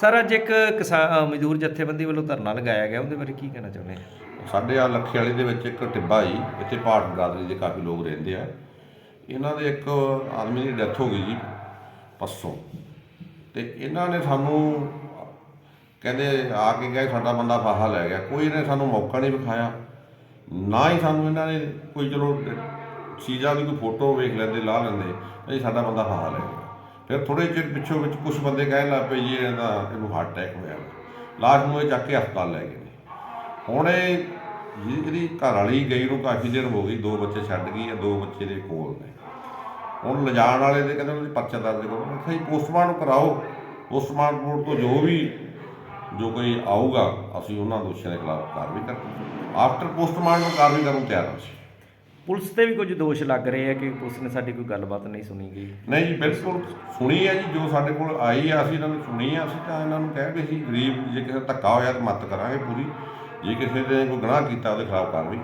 Sir, ਅੱਜ ਇੱਕ ਕਿਸਾਨ ਮਜ਼ਦੂਰ ਜਥੇਬੰਦੀ ਵੱਲੋਂ ਧਰਨਾ ਲਗਾਇਆ ਗਿਆ, ਉਹਦੇ ਬਾਰੇ ਕੀ ਕਹਿਣਾ ਚਾਹੁੰਦੇ ਆ? ਸਾਡੇ ਆ ਲੱਖੇ ਵਾਲੀ ਦੇ ਵਿੱਚ ਇੱਕ ਟਿੱਬਾ ਜੀ, ਇੱਥੇ ਪਹਾੜ ਬਰਾਦਰੀ ਦੇ ਕਾਫੀ ਲੋਕ ਰਹਿੰਦੇ ਆ। ਇਹਨਾਂ ਦੇ ਇੱਕ ਆਦਮੀ ਦੀ ਡੈਥ ਹੋ ਗਈ ਜੀ ਪਰਸੋਂ। ਤੇ ਇਹਨਾਂ ਨੇ ਸਾਨੂੰ ਕਹਿੰਦੇ ਆ ਕੇ ਗਏ, ਸਾਡਾ ਬੰਦਾ ਫਾਹਾ ਲੈ ਗਿਆ। ਕੋਈ ਇਹਨੇ ਸਾਨੂੰ ਮੌਕਾ ਨਹੀਂ ਵਿਖਾਇਆ। ਨਾ ਹੀ ਸਾਨੂੰ ਇਹਨਾਂ ਨੇ ਕੋਈ ਚਲੋ, ਚੀਜ਼ਾਂ ਦੀ ਕੋਈ ਫੋਟੋ ਵੇਖ ਲੈਂਦੇ, ਲਾ ਲੈਂਦੇ ਨਹੀਂ ਸਾਡਾ ਬੰਦਾ ਫਾਹਾ ਲੈ ਗਿਆ। ਫਿਰ ਥੋੜੇ ਚਿਰ ਪਿੱਛੋਂ ਵਿੱਚ ਕੁਝ ਬੰਦੇ ਕਹਿਣ ਲੱਗ ਪਏ ਜੀ ਇਹਦਾ ਇਹਨੂੰ ਹਾਰਟ ਅਟੈਕ ਹੋਇਆ ਲਾਸ਼ ਨੂੰ ਇਹ ਚੱਕ ਕੇ ਹਸਪਤਾਲ ਲੈ ਗਏ ਨੇ। ਹੁਣ ਇਹ ਜਿਹਦੀ ਇਹਦੀ ਘਰ ਵਾਲੀ ਗਈ ਨੂੰ ਕਾਫੀ ਦੇਰ ਹੋ ਗਈ, ਦੋ ਬੱਚੇ ਛੱਡ ਗਈ ਆ, ਦੋ ਬੱਚੇ ਦੇ ਕੋਲ ਨੇ। ਹੁਣ ਲਿਜਾਣ ਵਾਲੇ ਦੇ ਕਹਿੰਦੇ ਉਹਦੀ ਪਰਚਾ ਦਰਜ ਕਰੋ। ਮੈਂ ਪੋਸਟਮਾਰਟਮ ਕਰਾਓ। ਪੋਸਟਮਾਰਟਮ ਰਿਪੋਰਟ ਤੋਂ ਜੋ ਵੀ, ਜੋ ਕੋਈ ਆਊਗਾ, ਅਸੀਂ ਉਹਨਾਂ ਦੋਸ਼ੀਆਂ ਦੇ ਖਿਲਾਫ ਕਾਰਵਾਈ ਕਰਾਂਗੇ ਆਫਟਰ ਪੋਸਟਮਾਰਟਮ ਕਾਰਵਾਈ ਕਰਨ ਨੂੰ ਤਿਆਰ ਹਾਂ ਪੁਲਿਸ ਤੇ ਵੀ ਕੁਝ ਦੋਸ਼ ਲੱਗ ਰਹੇ ਆ ਕਿ ਪੁਲਿਸ ਨੇ ਸਾਡੀ ਕੋਈ ਗੱਲਬਾਤ ਨਹੀਂ ਸੁਣੀ ਗਈ ਨਹੀਂ ਜੀ, ਬਿਲਕੁਲ ਸੁਣੀ ਹੈ ਜੀ, ਜੋ ਸਾਡੇ ਕੋਲ ਆਈ ਆ, ਅਸੀਂ ਇਹਨਾਂ ਨੂੰ ਸੁਣੀ ਆ, ਅਸੀਂ ਤਾਂ ਇਹਨਾਂ ਨੂੰ ਕਹਿ ਵੀ ਅਸੀਂ ਗਰੀਬ ਜੇ ਕਿਸੇ ਦਾ ਧੱਕਾ ਹੋਇਆ ਤਾਂ ਮਦਦ ਕਰਾਂਗੇ ਪੂਰੀ, ਜੇ ਕਿਸੇ ਨੇ ਕੋਈ ਗੁਨਾਹ ਕੀਤਾ ਉਹਦੇ ਖਿਲਾਫ ਕਾਰਵਾਈ।